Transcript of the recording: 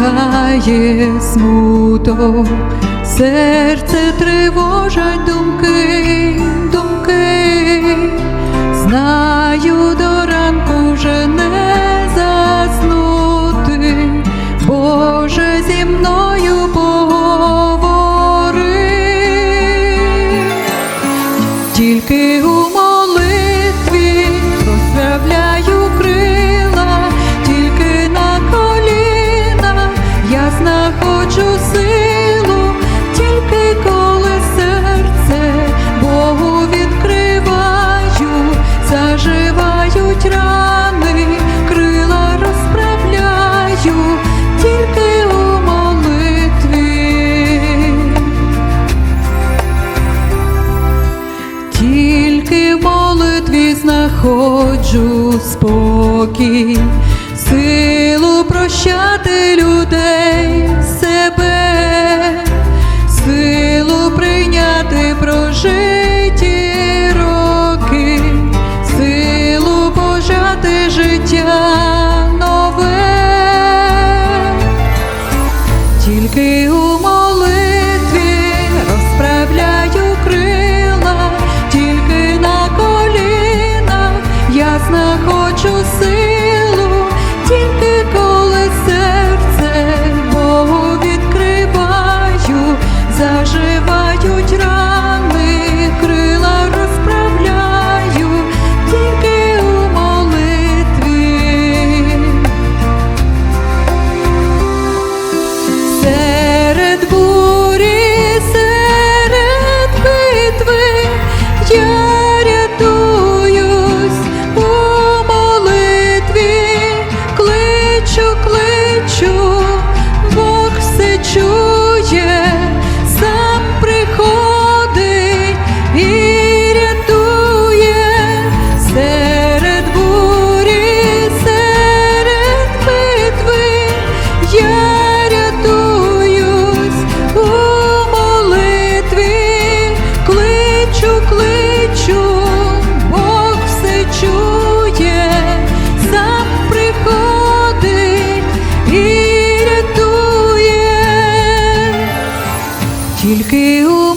минає смуток, серце тривожать думки, думки, знаю знаходжу спокій, силу прощати людей себе, силу прийняти прожиті роки, силу пожати життя нове, тільки у тільки у